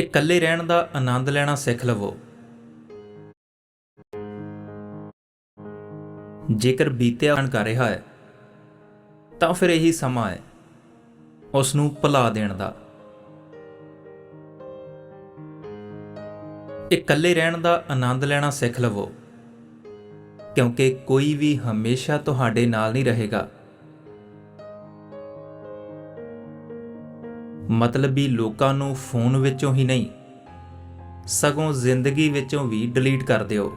ਇਕੱਲੇ ਰਹਿਣ ਦਾ ਆਨੰਦ ਲੈਣਾ ਸਿੱਖ ਲਵੋ। ਜੇਕਰ ਬੀਤਿਆ ਕਰ ਰਿਹਾ ਹੈ, ਤਾਂ ਫਿਰ ਇਹੀ ਸਮਾਂ ਹੈ ਉਸ ਨੂੰ ਭੁਲਾ ਦੇਣ ਦਾ। ਇਕੱਲੇ ਰਹਿਣ ਦਾ ਆਨੰਦ ਲੈਣਾ ਸਿੱਖ ਲਵੋ, ਕਿਉਂਕਿ ਕੋਈ ਵੀ ਹਮੇਸ਼ਾ ਤੁਹਾਡੇ ਨਾਲ ਨਹੀਂ ਰਹੇਗਾ। ਮਤਲਬੀ ਲੋਕਾਂ ਨੂੰ ਫੋਨ ਵਿੱਚੋਂ ਹੀ ਨਹੀਂ, ਸਗੋਂ ਜ਼ਿੰਦਗੀ ਵਿੱਚੋਂ ਵੀ ਡਿਲੀਟ ਕਰ ਦਿਓ।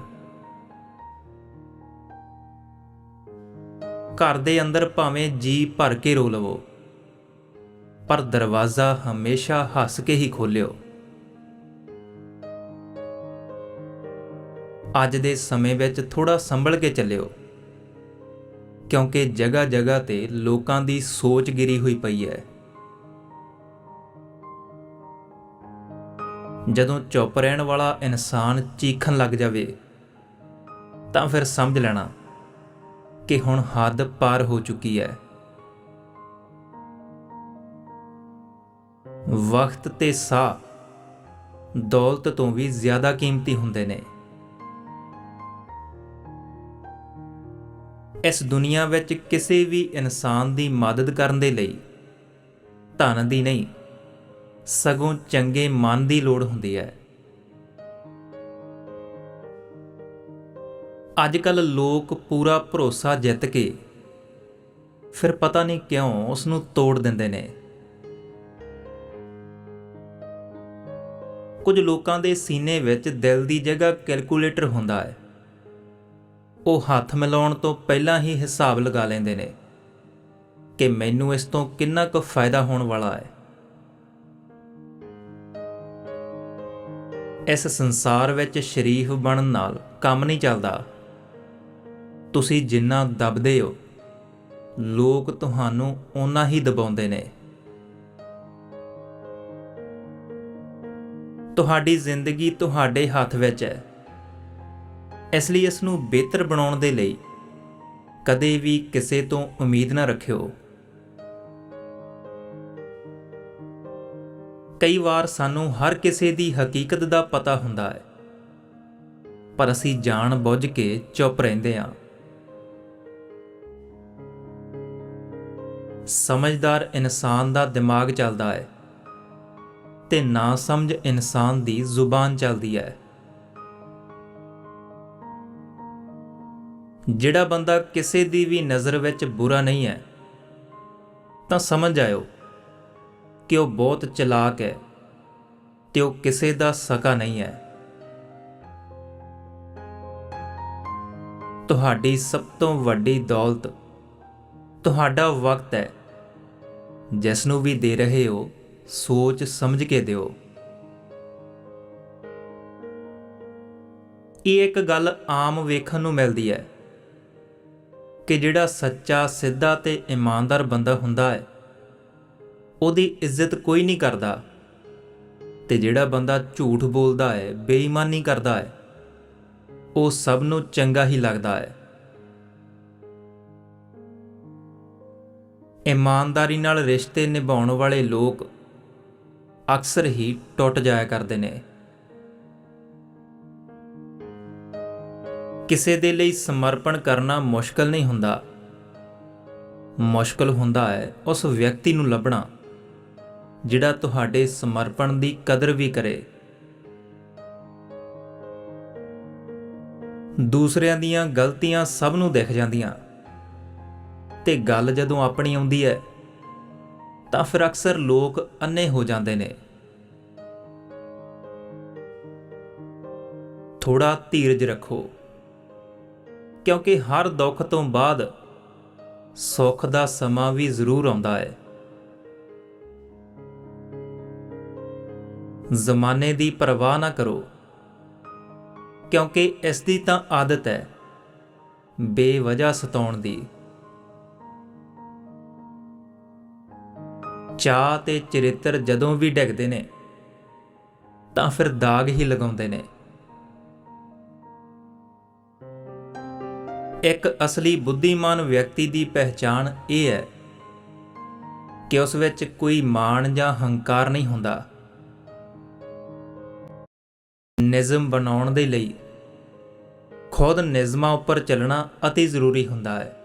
ਘਰ ਦੇ ਅੰਦਰ ਭਾਵੇਂ ਜੀ ਭਰ ਕੇ ਰੋ ਲਵੋ, ਪਰ ਦਰਵਾਜ਼ਾ ਹਮੇਸ਼ਾ ਹੱਸ ਕੇ ਹੀ ਖੋਲਿਓ। ਅੱਜ ਦੇ ਸਮੇਂ ਵਿੱਚ ਥੋੜਾ ਸੰਭਲ ਕੇ ਚੱਲਿਓ, ਕਿਉਂਕਿ ਜਗ੍ਹਾ ਜਗ੍ਹਾ ਤੇ ਲੋਕਾਂ ਦੀ ਸੋਚ ਗਿਰੀ ਹੋਈ ਪਈ ਹੈ। ਜਦੋਂ ਚੁੱਪ ਰਹਿਣ ਵਾਲਾ ਇਨਸਾਨ ਚੀਖਣ ਲੱਗ ਜਾਵੇ, ਤਾਂ ਫਿਰ ਸਮਝ ਲੈਣਾ ਕਿ ਹੁਣ ਹੱਦ ਪਾਰ ਹੋ ਚੁੱਕੀ ਹੈ। ਵਕਤ ਤੇ ਸਾਹ ਦੌਲਤ ਤੋਂ ਵੀ ਜ਼ਿਆਦਾ ਕੀਮਤੀ ਹੁੰਦੇ ਨੇ। ਇਸ ਦੁਨੀਆ ਵਿੱਚ ਕਿਸੇ ਵੀ ਇਨਸਾਨ ਦੀ ਮਦਦ ਕਰਨ ਦੇ ਲਈ ਧਨ ਦੀ ਨਹੀਂ ਸਗੋਂ ਚੰਗੇ ਮਨ ਦੀ ਲੋੜ ਹੁੰਦੀ ਹੈ। ਅੱਜ ਕੱਲ ਲੋਕ ਪੂਰਾ ਭਰੋਸਾ ਜਿੱਤ ਕੇ ਫਿਰ ਪਤਾ ਨਹੀਂ ਕਿਉਂ ਉਸ ਨੂੰ ਤੋੜ ਦਿੰਦੇ ਨੇ। ਕੁਝ ਲੋਕਾਂ ਦੇ ਸੀਨੇ ਵਿੱਚ ਦਿਲ ਦੀ ਜਗ੍ਹਾ ਕੈਲਕੂਲੇਟਰ ਹੁੰਦਾ ਹੈ। ਉਹ ਹੱਥ ਮਿਲਾਉਣ ਤੋਂ ਪਹਿਲਾਂ ਹੀ ਹਿਸਾਬ ਲਗਾ ਲੈਂਦੇ ਨੇ ਕਿ ਮੈਨੂੰ ਇਸ ਤੋਂ ਕਿੰਨਾ ਕੁ ਫਾਇਦਾ ਹੋਣ ਵਾਲਾ ਹੈ। ਇਸ ਸੰਸਾਰ ਵਿੱਚ ਸ਼ਰੀਫ ਬਣਨ ਨਾਲ ਕੰਮ ਨਹੀਂ ਚੱਲਦਾ। ਤੁਸੀਂ ਜਿੰਨਾ ਦਬਦੇ ਹੋ, ਲੋਕ ਤੁਹਾਨੂੰ ਓਨਾ ਹੀ ਦਬਾਉਂਦੇ ਨੇ। ਤੁਹਾਡੀ ਜ਼ਿੰਦਗੀ ਤੁਹਾਡੇ ਹੱਥ ਵਿੱਚ ਹੈ। ਇਸ ਲਈ ਇਸ ਨੂੰ ਬਿਹਤਰ ਬਣਾਉਣ ਦੇ ਲਈ ਕਦੇ ਵੀ ਕਿਸੇ ਤੋਂ ਉਮੀਦ ਨਾ ਰੱਖਿਓ। ਕਈ ਵਾਰ ਸਾਨੂੰ ਹਰ ਕਿਸੇ ਦੀ ਹਕੀਕਤ ਦਾ ਪਤਾ ਹੁੰਦਾ ਹੈ। ਪਰ ਅਸੀਂ ਜਾਣ ਬੁੱਝ ਕੇ ਚੁੱਪ ਰਹਿੰਦੇ ਹਾਂ। ਸਮਝਦਾਰ ਇਨਸਾਨ ਦਾ ਦਿਮਾਗ ਚੱਲਦਾ ਹੈ ਤੇ ਨਾ ਸਮਝ ਇਨਸਾਨ ਦੀ ਜ਼ੁਬਾਨ ਚੱਲਦੀ ਹੈ। ਜਿਹੜਾ ਬੰਦਾ ਕਿਸੇ ਦੀ ਵੀ ਨਜ਼ਰ ਵਿੱਚ ਬੁਰਾ ਨਹੀਂ ਹੈ, ਤਾਂ ਸਮਝ ਆਇਓ ਕਿ ਉਹ ਬਹੁਤ ਚਲਾਕ ਹੈ ਤੇ ਉਹ ਕਿਸੇ ਦਾ ਸਕਾ ਨਹੀਂ ਹੈ। ਤੁਹਾਡੀ ਸਭ ਤੋਂ ਵੱਡੀ ਦੌਲਤ ਤੁਹਾਡਾ ਵਕਤ ਹੈ। ਜਿਸ ਨੂੰ ਵੀ ਦੇ ਰਹੇ ਹੋ, ਸੋਚ ਸਮਝ ਕੇ ਦਿਓ। ਇਹ ਇੱਕ ਗੱਲ ਆਮ ਵੇਖਣ ਨੂੰ ਮਿਲਦੀ ਹੈ ਕਿ ਜਿਹੜਾ ਸੱਚਾ, ਸਿੱਧਾ ਤੇ ਇਮਾਨਦਾਰ ਬੰਦਾ ਹੁੰਦਾ ਹੈ ਉਹਦੀ ਇੱਜ਼ਤ ਕੋਈ ਨਹੀਂ ਕਰਦਾ। ਤੇ ਜਿਹੜਾ ਬੰਦਾ ਝੂਠ ਬੋਲਦਾ ਹੈ, ਬੇਈਮਾਨੀ ਕਰਦਾ ਹੈ, ਉਹ ਸਭ ਨੂੰ ਚੰਗਾ ਹੀ ਲੱਗਦਾ ਹੈ। ਇਮਾਨਦਾਰੀ ਨਾਲ ਰਿਸ਼ਤੇ ਨਿਭਾਉਣ ਵਾਲੇ ਲੋਕ ਅਕਸਰ ਹੀ ਟੁੱਟ ਜਾਇਆ ਕਰਦੇ ਨੇ। ਕਿਸੇ ਦੇ ਲਈ ਸਮਰਪਣ ਕਰਨਾ ਮੁਸ਼ਕਲ ਨਹੀਂ ਹੁੰਦਾ। ਮੁਸ਼ਕਲ ਹੁੰਦਾ ਹੈ ਉਸ ਵਿਅਕਤੀ ਨੂੰ ਲੱਭਣਾ। ਜਿਹੜਾ ਤੁਹਾਡੇ ਸਮਰਪਣ ਦੀ ਕਦਰ ਵੀ ਕਰੇ। ਦੂਸਰਿਆਂ ਦੀਆਂ ਗਲਤੀਆਂ ਸਭ ਨੂੰ ਦਿਖ ਜਾਂਦੀਆਂ। ਤੇ ਗੱਲ ਜਦੋਂ ਆਪਣੀ ਆਉਂਦੀ ਹੈ, ਤਾਂ ਫਿਰ ਅਕਸਰ ਲੋਕ ਅੰਨੇ ਹੋ ਜਾਂਦੇ ਨੇ। ਥੋੜਾ ਧੀਰਜ ਰੱਖੋ, ਕਿਉਂਕਿ ਹਰ ਦੁੱਖ ਤੋਂ ਬਾਅਦ ਸੁੱਖ ਦਾ ਸਮਾਂ ਵੀ ਜ਼ਰੂਰ ਆਉਂਦਾ ਹੈ। ਜ਼ਮਾਨੇ ਦੀ ਪਰਵਾਹ ਨਾ ਕਰੋ, ਕਿਉਂਕਿ ਇਸ ਦੀ ਤਾਂ ਆਦਤ ਹੈ ਬੇਵਜ੍ਹਾ ਸਤਾਉਣ ਦੀ। ਚਾਹ ਤੇ ਚਰਿੱਤਰ ਜਦੋਂ ਵੀ ਡਿੱਗਦੇ ਨੇ, ਤਾਂ ਫਿਰ ਦਾਗ ਹੀ ਲਗਾਉਂਦੇ ਨੇ। ਇੱਕ ਅਸਲੀ ਬੁੱਧੀਮਾਨ ਵਿਅਕਤੀ ਦੀ ਪਹਿਚਾਣ ਇਹ ਹੈ ਕਿ ਉਸ ਵਿੱਚ ਕੋਈ ਮਾਣ ਜਾਂ ਹੰਕਾਰ ਨਹੀਂ ਹੁੰਦਾ। ਨਿਯਮ ਬਣਾਉਣ ਦੇ ਲਈ ਖੁਦ ਨਿਯਮਾਂ ਉੱਪਰ ਚੱਲਣਾ ਅਤੀ ਜ਼ਰੂਰੀ ਹੁੰਦਾ ਹੈ।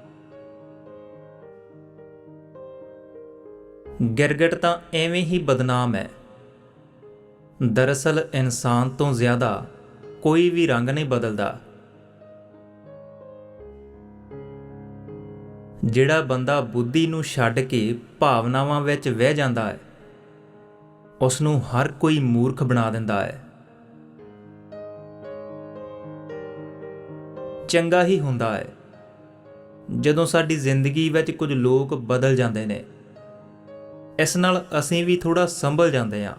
ਗਿਰਗਟ ਤਾਂ ਐਵੇਂ ਹੀ ਬਦਨਾਮ ਹੈ। ਦਰਅਸਲ ਇਨਸਾਨ ਤੋਂ ਜ਼ਿਆਦਾ ਕੋਈ ਵੀ ਰੰਗ ਨਹੀਂ ਬਦਲਦਾ। ਜਿਹੜਾ ਬੰਦਾ ਬੁੱਧੀ ਨੂੰ ਛੱਡ ਕੇ ਭਾਵਨਾਵਾਂ ਵਿੱਚ ਵਹਿ ਜਾਂਦਾ ਹੈ ਉਸ ਨੂੰ ਹਰ ਕੋਈ ਮੂਰਖ ਬਣਾ ਦਿੰਦਾ ਹੈ। ਚੰਗਾ ਹੀ ਹੁੰਦਾ ਹੈ। ਜਦੋਂ ਸਾਡੀ ਜ਼ਿੰਦਗੀ ਵਿੱਚ ਕੁਝ ਲੋਕ ਬਦਲ ਜਾਂਦੇ ਨੇ, ਇਸ ਨਾਲ ਅਸੀਂ ਵੀ ਥੋੜਾ ਸੰਭਲ ਜਾਂਦੇ ਹਾਂ।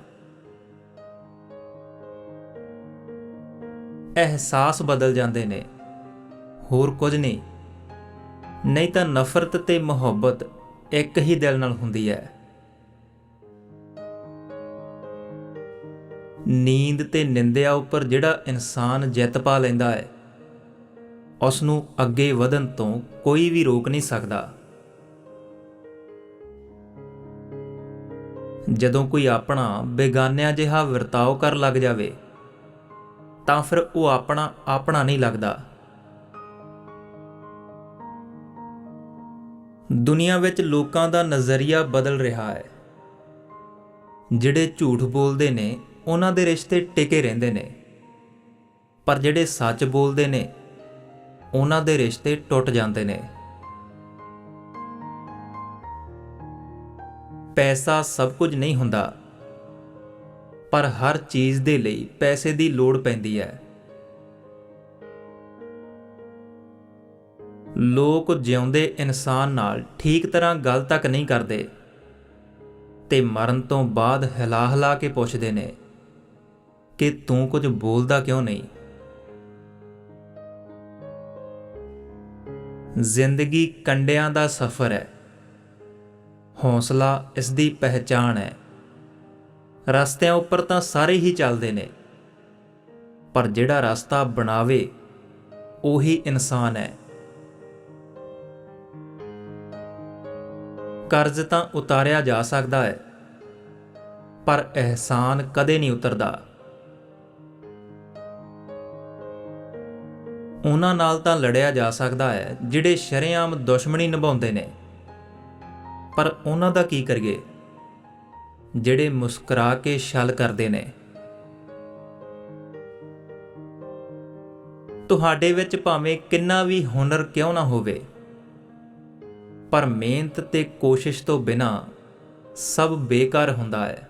ਅਹਿਸਾਸ ਬਦਲ ਜਾਂਦੇ ਨੇ, ਹੋਰ ਕੁਝ ਨਹੀਂ। ਨਹੀਂ ਤਾਂ ਨਫ਼ਰਤ ਤੇ ਮੁਹੱਬਤ ਇੱਕ ਹੀ ਦਿਲ ਨਾਲ ਹੁੰਦੀ ਹੈ। ਨੀਂਦ ਤੇ ਨਿੰਦਿਆ ਉੱਪਰ ਜਿਹੜਾ ਇਨਸਾਨ ਜਿੱਤ ਪਾ ਲੈਂਦਾ ਹੈ ਉਸ ਨੂੰ ਅੱਗੇ ਵਧਣ ਤੋਂ ਕੋਈ ਵੀ ਰੋਕ ਨਹੀਂ ਸਕਦਾ। ਜਦੋਂ ਕੋਈ ਆਪਣਾ ਬੇਗਾਨਿਆਂ ਜਿਹਾ ਵਰਤਾਓ ਕਰ ਲੱਗ ਜਾਵੇ, ਤਾਂ ਫਿਰ ਉਹ ਆਪਣਾ ਆਪਣਾ ਨਹੀਂ ਲੱਗਦਾ। ਦੁਨੀਆ ਵਿੱਚ ਲੋਕਾਂ ਦਾ ਨਜ਼ਰੀਆ ਬਦਲ ਰਿਹਾ ਹੈ। ਜਿਹੜੇ ਝੂਠ ਬੋਲਦੇ ਨੇ, ਉਹਨਾਂ ਦੇ ਰਿਸ਼ਤੇ ਟਿਕੇ ਰਹਿੰਦੇ ਨੇ। ਪਰ ਜਿਹੜੇ ਸੱਚ ਬੋਲਦੇ ਨੇ ਉਹਨਾਂ ਦੇ ਰਿਸ਼ਤੇ ਟੁੱਟ ਜਾਂਦੇ ਨੇ। ਪੈਸਾ ਸਭ ਕੁਝ ਨਹੀਂ ਹੁੰਦਾ, ਪਰ ਹਰ ਚੀਜ਼ ਦੇ ਲਈ ਪੈਸੇ ਦੀ ਲੋੜ ਪੈਂਦੀ ਹੈ। ਲੋਕ ਜਿਉਂਦੇ ਇਨਸਾਨ ਨਾਲ ਠੀਕ ਤਰ੍ਹਾਂ ਗੱਲ ਤੱਕ ਨਹੀਂ ਕਰਦੇ ਤੇ ਮਰਨ ਤੋਂ ਬਾਅਦ ਹਿਲਾ ਹਿਲਾ ਕੇ ਪੁੱਛਦੇ ਨੇ ਕਿ ਤੂੰ ਕੁਝ ਬੋਲਦਾ ਕਿਉਂ ਨਹੀਂ? ਜ਼ਿੰਦਗੀ ਕੰਡਿਆਂ ਦਾ ਸਫ਼ਰ ਹੈ। ਹੌਸਲਾ ਇਸ ਦੀ ਪਹਿਚਾਣ ਹੈ। ਰਸਤਿਆਂ ਉੱਪਰ ਤਾਂ ਸਾਰੇ ਹੀ ਚੱਲਦੇ ਨੇ। ਪਰ ਜਿਹੜਾ ਰਸਤਾ ਬਣਾਵੇ, ਉਹੀ ਇਨਸਾਨ ਹੈ। ਕਰਜ਼ ਤਾਂ ਉਤਾਰਿਆ ਜਾ ਸਕਦਾ ਹੈ, ਪਰ ਅਹਿਸਾਨ ਕਦੇ ਨਹੀਂ ਉਤਰਦਾ। ਉਹਨਾਂ ਨਾਲ ਤਾਂ ਲੜਿਆ ਜਾ ਸਕਦਾ ਹੈ, ਜਿਹੜੇ ਸ਼ਰੇਆਮ ਦੁਸ਼ਮਣੀ ਨਿਭਾਉਂਦੇ ਨੇ। ਪਰ ਉਹਨਾਂ ਦਾ ਕੀ ਕਰੀਏ? ਜਿਹੜੇ ਮੁਸਕਰਾ ਕੇ ਛਲ ਕਰਦੇ ਨੇ। ਤੁਹਾਡੇ ਵਿੱਚ ਭਾਵੇਂ ਕਿੰਨਾ ਵੀ ਹੁਨਰ ਕਿਉਂ ਨਾ ਹੋਵੇ, ਪਰ ਮਿਹਨਤ ਤੇ ਕੋਸ਼ਿਸ਼ ਤੋਂ ਬਿਨਾ ਸਭ ਬੇਕਾਰ ਹੁੰਦਾ ਹੈ।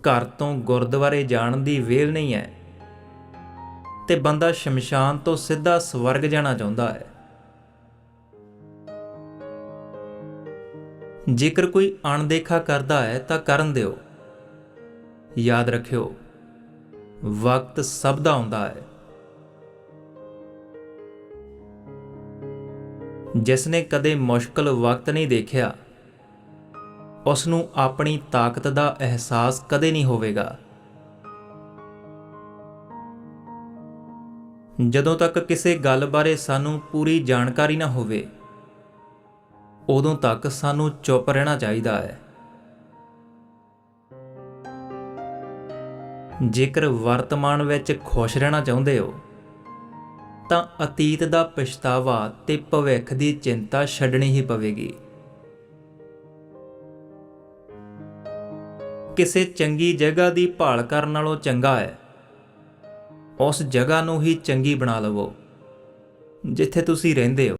ਘਰ ਤੋਂ ਗੁਰਦੁਆਰੇ ਜਾਣ ਦੀ ਵੇਲ ਨਹੀਂ ਹੈ। ਤੇ ਬੰਦਾ ਸ਼ਮਸ਼ਾਨ ਤੋਂ ਸਿੱਧਾ ਸਵਰਗ ਜਾਣਾ ਚਾਹੁੰਦਾ ਹੈ। ਜੇਕਰ ਕੋਈ ਅਣਦੇਖਾ ਕਰਦਾ ਹੈ ਤਾਂ ਕਰਨ ਦਿਓ। ਯਾਦ ਰੱਖਿਓ, ਵਕਤ ਸਭ ਦਾ ਆਉਂਦਾ ਹੈ। ਜਿਸ ਨੇ ਕਦੇ ਮੁਸ਼ਕਲ ਵਕਤ ਨਹੀਂ ਦੇਖਿਆ ਉਸ ਨੂੰ ਆਪਣੀ ਤਾਕਤ ਦਾ ਅਹਿਸਾਸ ਕਦੇ ਨਹੀਂ ਹੋਵੇਗਾ। ਜਦੋਂ ਤੱਕ ਕਿਸੇ ਗੱਲ ਬਾਰੇ ਸਾਨੂੰ ਪੂਰੀ ਜਾਣਕਾਰੀ ਨਾ ਹੋਵੇ, ਉਦੋਂ ਤੱਕ ਸਾਨੂੰ ਚੁੱਪ ਰਹਿਣਾ ਚਾਹੀਦਾ ਹੈ। ਜੇਕਰ ਵਰਤਮਾਨ ਵਿੱਚ ਖੁਸ਼ ਰਹਿਣਾ ਚਾਹੁੰਦੇ ਹੋ, ਤਾਂ ਅਤੀਤ ਦਾ ਪਛਤਾਵਾ ਤੇ ਭਵਿੱਖ ਦੀ ਚਿੰਤਾ ਛੱਡਣੀ ਹੀ ਪਵੇਗੀ। ਕਿਸੇ ਚੰਗੀ ਜਗ੍ਹਾ ਦੀ ਭਾਲ ਕਰਨ ਨਾਲੋਂ ਚੰਗਾ ਹੈ। ਉਸ ਜਗ੍ਹਾ ਨੂੰ ਹੀ ਚੰਗੀ ਬਣਾ ਲਵੋ, ਜਿੱਥੇ ਤੁਸੀਂ ਰਹਿੰਦੇ ਹੋ।